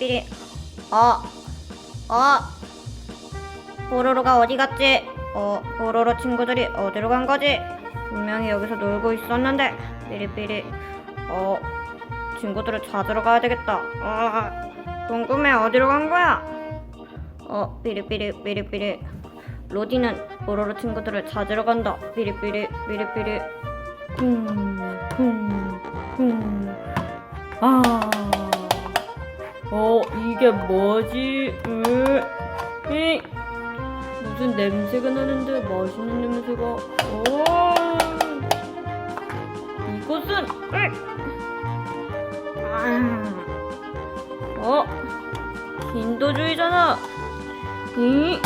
삐리삐리. 어, 어. 뽀로로가 어디 갔지? 어, 뽀로로 친구들이 어디로 간 거지? 분명히 여기서 놀고 있었는데. 삐리삐리. 어, 친구들을 찾으러 가야 되겠다. 어, 궁금해 어디로 간 거야? 어, 삐리삐리 삐리삐리. 로디는 뽀로로 친구들을 찾으러 간다. 삐리삐리 삐리삐리. 쿵, 쿵, 쿵. 아, 어, 이게 뭐지? 으, 이, 무슨 냄새가 나는데 맛있는 냄새가. 어, 이것은, 으, 아, 어, 인도주의잖아. 이,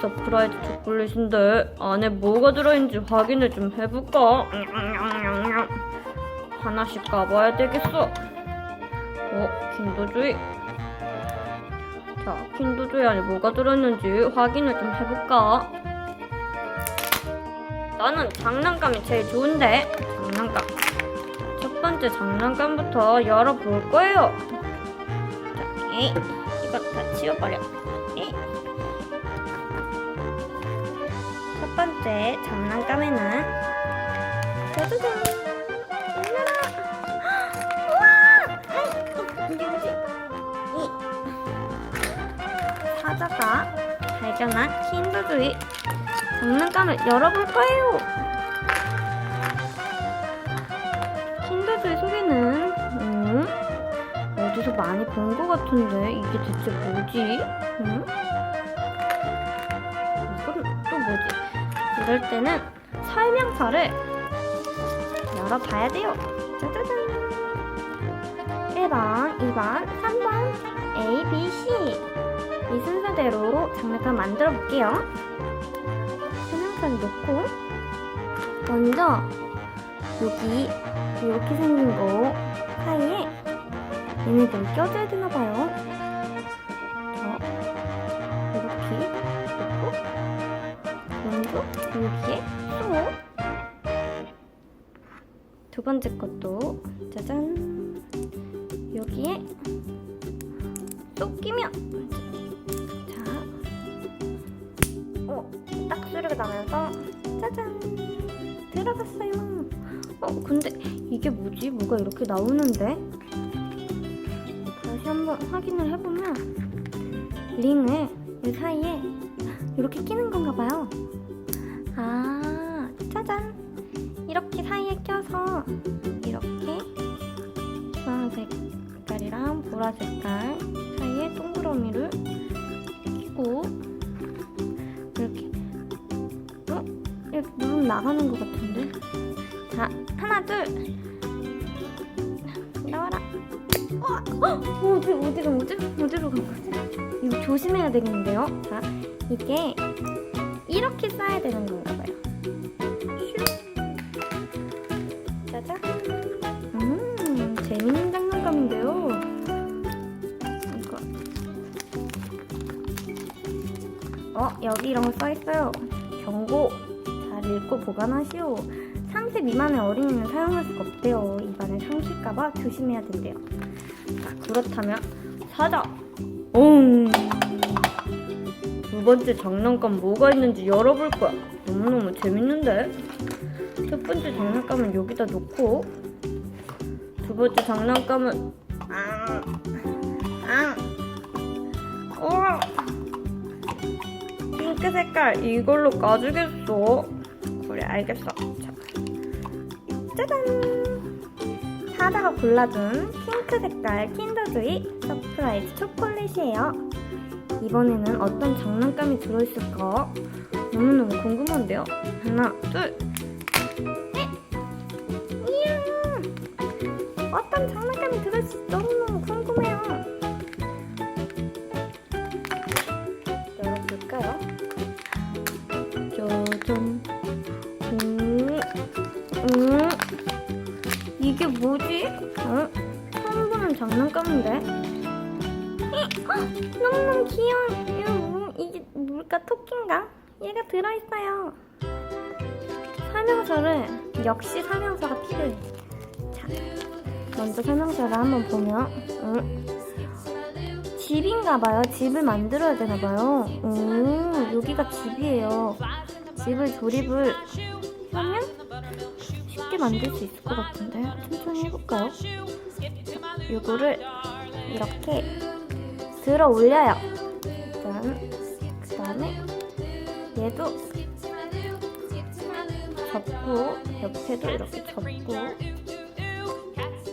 서프라이즈 초콜릿인데 안에 뭐가 들어있는지 확인을 좀 해볼까? 하나씩 까봐야 되겠어. 어, 킨더주의. 자, 킨더주의 안에 뭐가 들어있는지 확인을 좀 해볼까? 나는 장난감이 제일 좋은데. 장난감. 첫 번째 장난감부터 열어볼 거예요. 자, 에이, 이거 다 치워버려. 에이. 첫 번째 장난감에는 짜자잔 사자가 발견한 킨더주의 장난감을 열어볼 거예요 킨더주의 소리는 음, 어디서 많이 본 것 같은데 이게 대체 뭐지? 음? 이건 또 뭐지? 이럴 때는 설명서를 열어봐야 돼요. 짜자잔. 1번, 2번, 3번, A, B, C. 이 순서대로 장난감 만들어 볼게요. 설명서를 놓고, 먼저, 여기, 이렇게 생긴 거 사이에 얘네들 껴줘야 되나 봐요. 자, 이렇게 놓고, 먼저 여기에 쏙. 두 번째 것도 짜잔 여기에 쏙 끼면 딱 소리가 나면서 짜잔 들어갔어요. 어, 근데 이게 뭐지? 뭐가 이렇게 나오는데? 다시 한번 확인을 해보면 링을 이 사이에 이렇게 끼는 건가 봐요. 아, 짜잔. 이렇게 사이에 껴서 이렇게 주황색 색깔이랑 보라 색깔 사이에 동그라미를 누르면 나가는 것 같은데? 자, 하나, 둘. 나와라. 어, 어, 어디, 어디로, 어디, 어디로 간 거지? 이거 조심해야 되겠는데요? 자, 이게 이렇게 싸야 되는 건가 봐요. 슉. 짜잔. 음, 재밌는 장난감인데요. 이거. 어, 여기 이런 거 써있어요. 경고. 잘 읽고 보관하시오. 3세 미만의 어린이는 사용할 수가 없대요. 입안에 삼킬까봐 조심해야 된대요. 자, 그렇다면 사자. 옹. 두 번째 장난감 뭐가 있는지 열어볼 거야. 너무너무 재밌는데? 첫 번째 장난감은 여기다 놓고 두 번째 장난감은 아, 아, 우와, 핑크 색깔 이걸로 까주겠어. 그래 알겠어. 자, 짜잔. 사자가 골라준 핑크 색깔 킨더주의 서프라이즈 초콜릿이에요. 이번에는 어떤 장난감이 들어있을까? 너무너무 궁금한데요? 하나, 둘, 셋! 이야! 어떤 장난감이 들어있을지 너무 뭐지? 어? 처음 보는 장난감인데? 헉, 너무너무 귀여워. 이거 뭐, 이게 뭘까? 토끼인가? 얘가 들어있어요. 설명서를 역시 설명서가 필요해. 자, 먼저 설명서를 한번 보면, 응? 집인가 봐요. 집을 만들어야 되나 봐요. 오, 여기가 집이에요. 집을 조립을 만들 수 있을 것 같은데 천천히 해볼까요? 자, 요거를 이렇게 들어 올려요. 짠. 그 다음에 얘도 접고 옆에도 이렇게 접고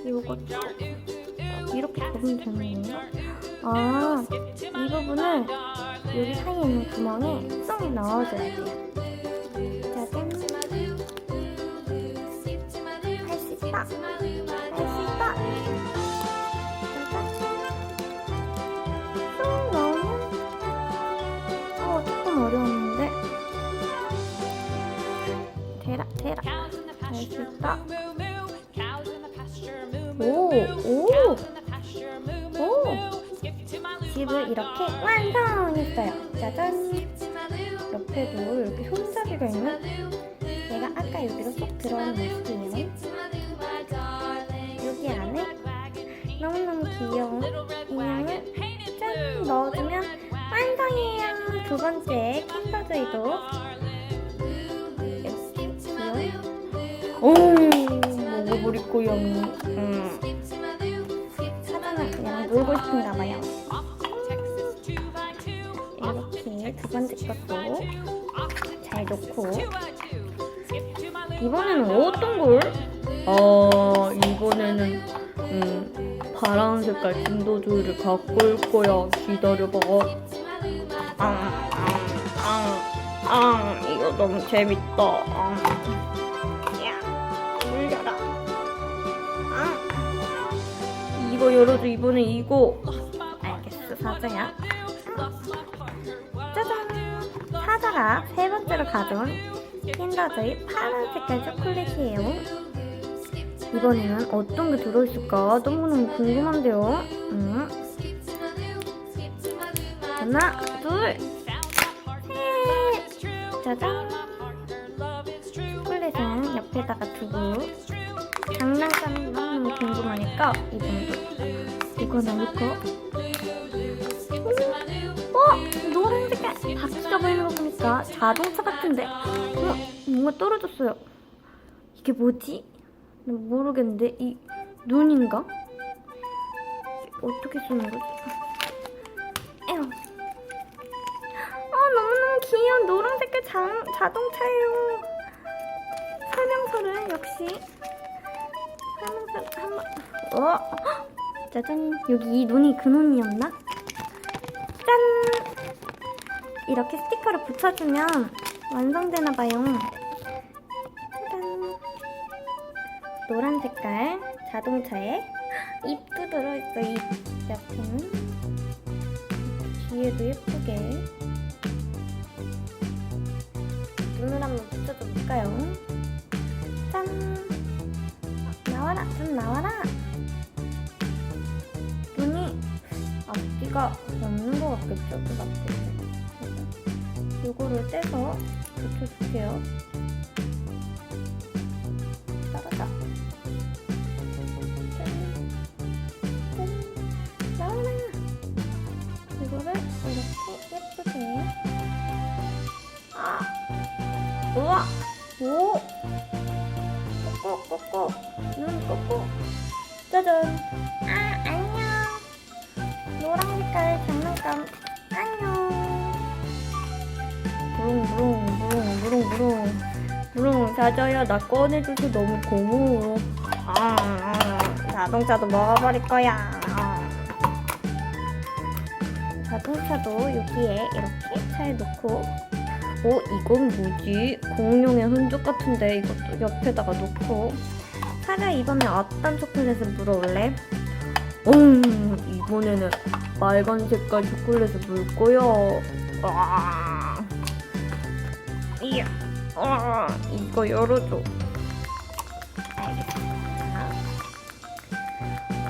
요것도 이렇게 접으면 되는 건가? 아, 이 부분을 여기 사이에 있는 구멍에 쏙 넣어줘야 돼요. 있다. 할 수 있다. 쏙 넣으면 어, 조금 어려웠는데. 대라, 대라. 할 수 있다. 오, 오. 오! 집을 이렇게 완성했어요. 짜잔! 옆에도 이렇게 손잡이가 있는 얘가 아까 여기로 쏙 들어오는 모습이에요. 넣어주면 완성이에요. 두 번째 킨더조이도 오! 먹어버릴 고양이. 음. 사자는 그냥 놀고 싶은가 봐요. 이렇게 두 번째 것도 잘 놓고 이번에는 어떤 걸? 아 이번에는 음 파란 색깔 진도주의를 갖고 올 거야 기다려봐 아, 이거 너무 재밌다. 아. 야, 물려라. 아, 이거 열어줘 이번에 이거 알겠어, 사자야. 짜잔! 사자가 세 번째로 가져온 킨더조이 파란 색깔 초콜릿이에요. 이번에는 어떤 게 들어있을까 너무너무 궁금한데요. 음. 하나, 둘, 셋! 짜잔! 초콜릿은 옆에다가 두고 장난감이 너무너무 궁금하니까 이번도 이거 넣을까? 어? 노란 색깔 바퀴가 보이는 거 보니까 자동차 같은데 어? 뭔가 떨어졌어요 이게 뭐지? 나 모르겠는데 이 눈인가? 어떻게 쓰는 거지? 에휴 아 너무너무 귀여운 노란 색깔 자, 자동차예요 설명서를 역시 설명서 한번 어? 짜잔 여기 이 눈이 그 눈이었나? 짠! 이렇게 스티커를 붙여주면 완성되나 봐요. 노란 색깔 자동차에 입도 들어있어, 입. 옆에는 뒤에도 예쁘게 눈을 한번 붙여줘 볼까요? 짠! 나와라, 좀 나와라! 눈이 앞뒤가 없는 것 같겠죠? 그 앞뒤는. 요거를 떼서 붙여줄게요. 사자야 나 꺼내줘서 너무 고마워 아, 아, 자동차도 먹어버릴 거야 아. 자동차도 여기에 이렇게 잘 놓고 어 이건 뭐지 공룡의 흔적 같은데 이것도 옆에다가 놓고 사자 이번에 어떤 초콜릿을 물어올래? 음 이번에는 빨간 색깔 초콜릿을 물 거야 와. 이야. 어, 이거 열어줘. 알겠습니다.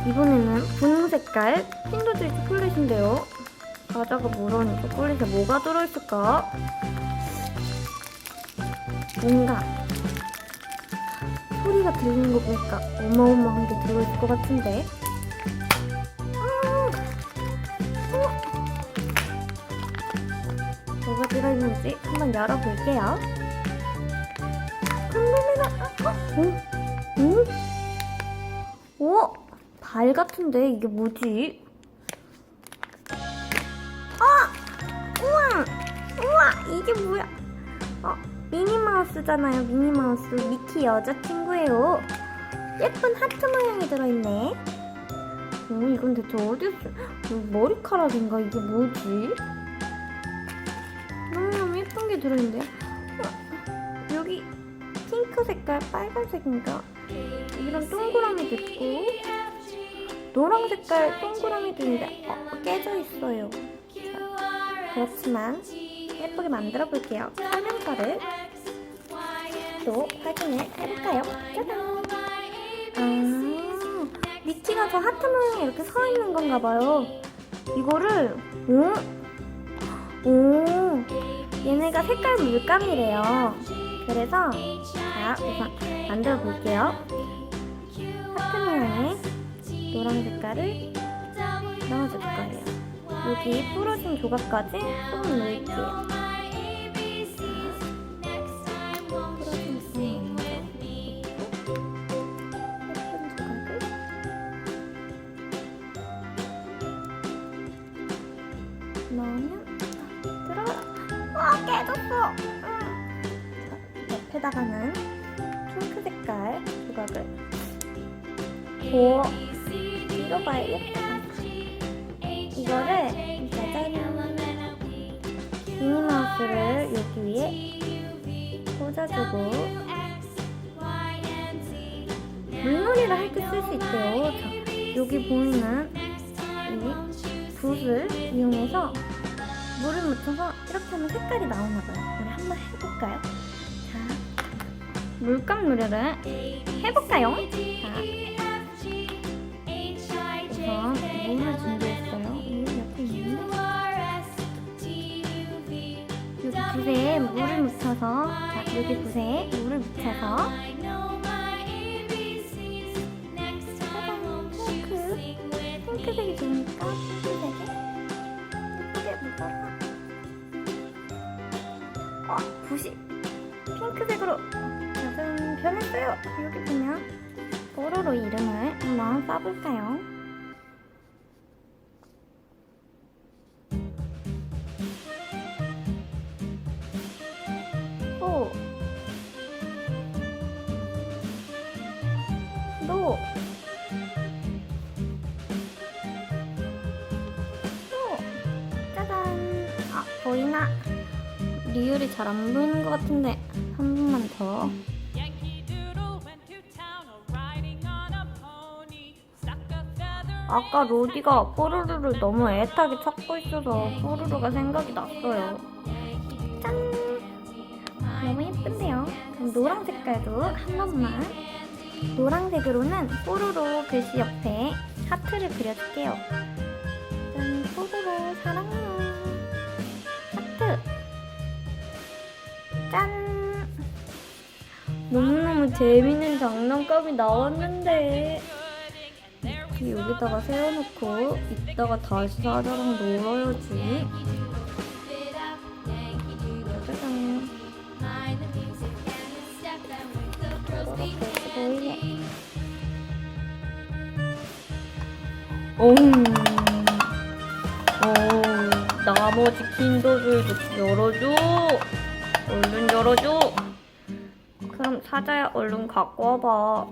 이번에는 분홍 색깔 핀도질 초콜릿인데요. 과자가 물어는 초콜릿에 뭐가 들어있을까? 뭔가 소리가 들리는 거 보니까 어마어마한 게 들어있을 것 같은데 아! 어? 뭐가 들어있는지 한번 열어볼게요 어? 오? 오? 오? 발 같은데 이게 뭐지? 아! 우와! 우와! 이게 뭐야? 어, 미니마우스잖아요, 미니마우스. 미키 여자친구예요. 예쁜 하트 모양이 들어있네. 오, 이건 대체 어디서, 머리카락인가? 이게 뭐지? 너무너무 예쁜 게 들어있는데. 어, 핑크 색깔, 빨간색인가? 이런 동그라미도 있고, 노랑 색깔 동그라미도 있는데, 어, 깨져 있어요. 자, 그렇지만, 예쁘게 만들어 볼게요. 설명서를 또 확인을 해볼까요? 짜잔! 아, 미키가 저 하트 모양에 이렇게 서 있는 건가 봐요. 이거를, 오? 오, 얘네가 색깔 물감이래요. 그래서, 자, 우선 만들어 볼게요. 하트 모양의 노란 색깔을 넣어줄 거예요. 여기 부러진 조각까지 또 넣을게요. 미니마우스를 여기 위에 꽂아주고 물놀이를 할 때 쓸 수 있대요. 자, 여기 보이는 이 붓을 이용해서 물을 묻혀서 이렇게 하면 색깔이 나오나 봐요. 우리 한번 해볼까요? 자, 물감 놀이를 해볼까요? 자, 우선 물을 준비 붓에 물을 묻혀서 자 여기 붓에 물을 묻혀서 핑크 핑크색이 좋으니까 핑크색에 예쁘게 묻어서 어 붓이 핑크색으로 짜잔 변했어요 여기 보면 뽀로로 이름을 한번 써볼까요? 보이나? 리율이 잘 안 보이는 것 같은데, 한 번만 더. 아까 로디가 뽀로로를 너무 애타게 찾고 있어서 뽀로로가 생각이 났어요. 짠! 너무 예쁜데요? 그럼 노랑 색깔도 한 번만. 노란색으로는 뽀로로 글씨 옆에 하트를 그려줄게요. 짠! 뽀로로 사랑해 짠! 너무너무 재밌는 장난감이 나왔는데 여기다가 세워놓고 이따가 다시 사자랑 놀아야지 짜잔. 음. 어, 나머지 킨더조이도 열어줘 얼른 열어줘 그럼 사자야 얼른 갖고 와봐.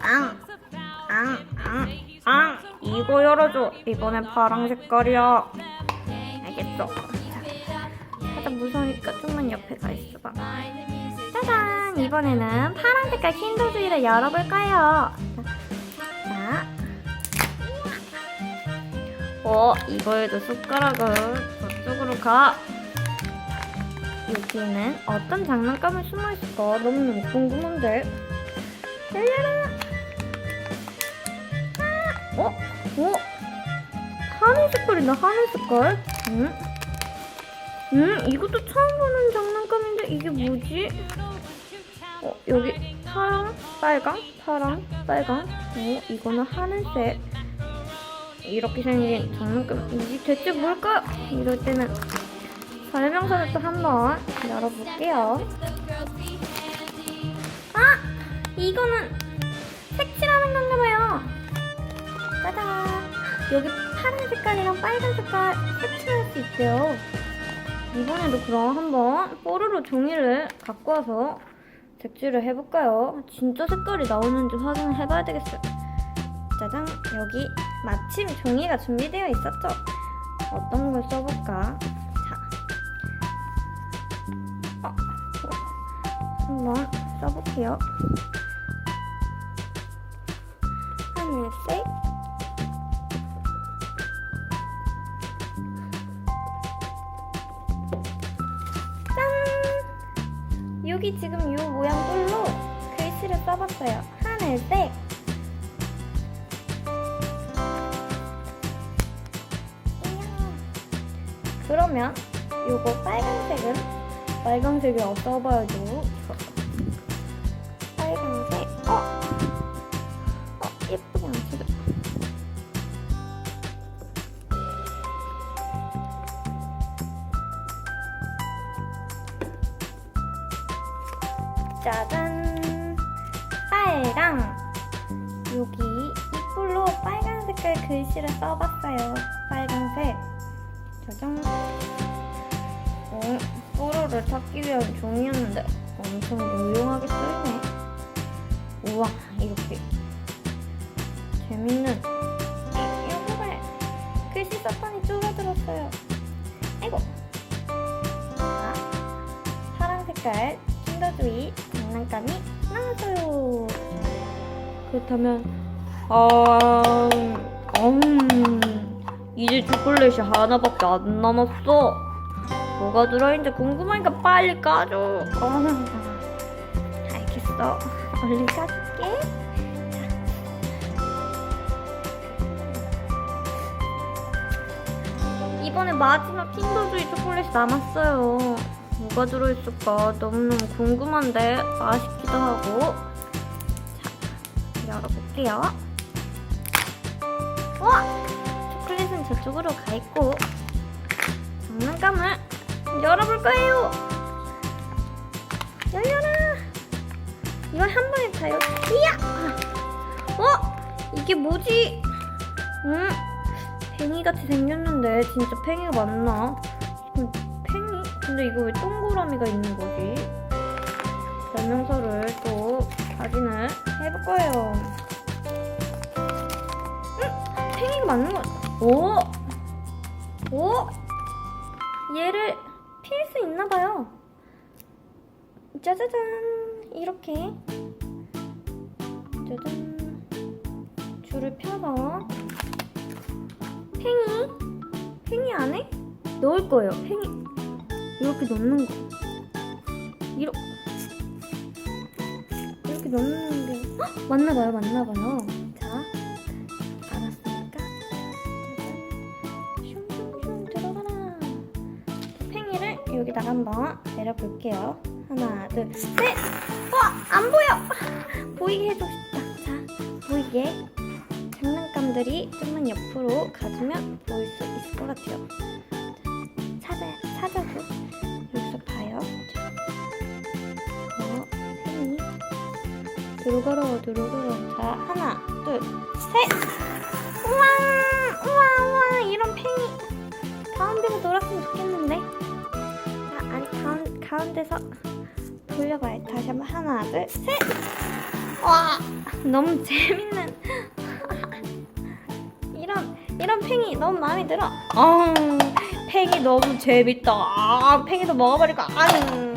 앙. 앙, 앙, 앙. 이거 열어줘. 이번엔 파랑 색깔이야. 알겠어. 자, 사자 무서우니까 좀만 옆에 가 있어봐. 짜잔! 이번에는 파란 색깔 킨더주이를 열어볼까요? 자, 어 이거에도 숟가락을 저쪽으로 가 여기에는 어떤 장난감이 숨어 있을까 너무너무 궁금한데. 열려라. 아, 어? 어? 하늘 색깔이다 하늘 색깔. 응? 음, 이것도 처음 보는 장난감인데 이게 뭐지? 어, 여기 파랑, 빨강, 파랑, 빨강. 어, 이거는 하늘색. 이렇게 생긴 장난감 이게 대체 뭘까요? 이럴 때는 설명서를 또 한번 열어볼게요. 아! 이거는 색칠하는 건가 봐요. 짜잔! 여기 파란 색깔이랑 빨간 색깔 색칠할 수 있대요. 이번에도 그럼 한번 뽀로로 종이를 갖고 와서 색칠을 해볼까요? 진짜 색깔이 나오는지 확인을 해봐야 되겠어요. 짜잔! 여기 마침 종이가 준비되어 있었죠? 어떤 걸 써볼까? 자. 어, 한번 써볼게요. 하늘색. 짠! 여기 지금 요 모양 꼴로 글씨를 써봤어요. 하늘색. 그러면 요거 빨간색은 빨간색이 어 써봐야죠. 엄청 유용하게 쓰이네. 우와, 이렇게 재밌는 이- 요거를 글씨 사판이 줄어들었어요. 아이고. 자, 파란 색깔 킨더조이 장난감이 나왔어요. 그렇다면 아, 음, 이제 초콜릿이 하나밖에 안 남았어. 뭐가 들어있는지 궁금하니까 빨리 까줘. 어, 알겠어. 얼른 까줄게. 자. 이번에 마지막 킨더조이 초콜릿이 남았어요. 뭐가 들어있을까 너무너무 궁금한데 맛있기도 하고. 자, 열어볼게요. 와! 초콜릿은 저쪽으로 가 있고 장난감을 열어볼 거예요. 열려라. 이걸 한 번에 다 열. 이야. 어? 이게 뭐지? 응? 팽이 같이 생겼는데 진짜 팽이가 맞나? 음, 팽이? 근데 이거 왜 동그라미가 있는 거지? 설명서를 또 확인을 해볼 거예요. 응? 팽이가 맞는 거. 오. 오. 얘를 필수 있나 봐요. 짜자잔 이렇게 짜잔 줄을 펴서 팽이 팽이 안에 넣을 거예요. 팽이 이렇게 넣는 거. 이렇게 이렇게 넣는 게 헉! 맞나 봐요, 맞나 봐요. 자, 알았으니까 슝슝슝 들어가라. 팽이를 여기다가 한번 내려 볼게요. 하나, 둘, 셋! 와! 안 보여! 보이게 해주고 싶다. 자, 보이게. 장난감들이 좀만 옆으로 가주면 보일 수 있을 것 같아요. 자, 찾아, 찾아줘. 여기서 봐요. 자. 어, 팽이. 들어가라, 들어가라. 자, 하나, 둘, 셋! 우와! 우와, 우와! 이런 팽이. 가운데서 놀았으면 좋겠는데. 자, 아니 가운, 가운데서 돌려봐요. 다시 한번 하나, 둘, 셋. 와, 너무 재밌는. 이런 이런 팽이 너무 마음에 들어. 아, 팽이 너무 재밌다. 아, 팽이도 먹어버릴까. 아유.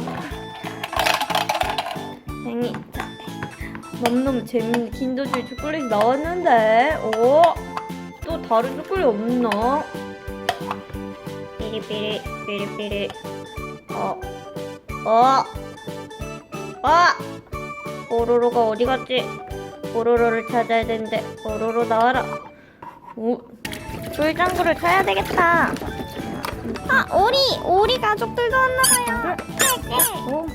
팽이. 자, 너무너무 재밌는 긴도주의 초콜릿이 나왔는데, 오, 또 다른 초콜릿 없나? 삐리삐리, 삐리삐리. 어, 어, 아! 뽀로로가 어디 갔지? 뽀로로를 찾아야 되는데, 뽀로로 나와라. 오, 쫄장구를 타야 되겠다. 아, 오리! 오리 가족들도 왔나봐요. 오, 오.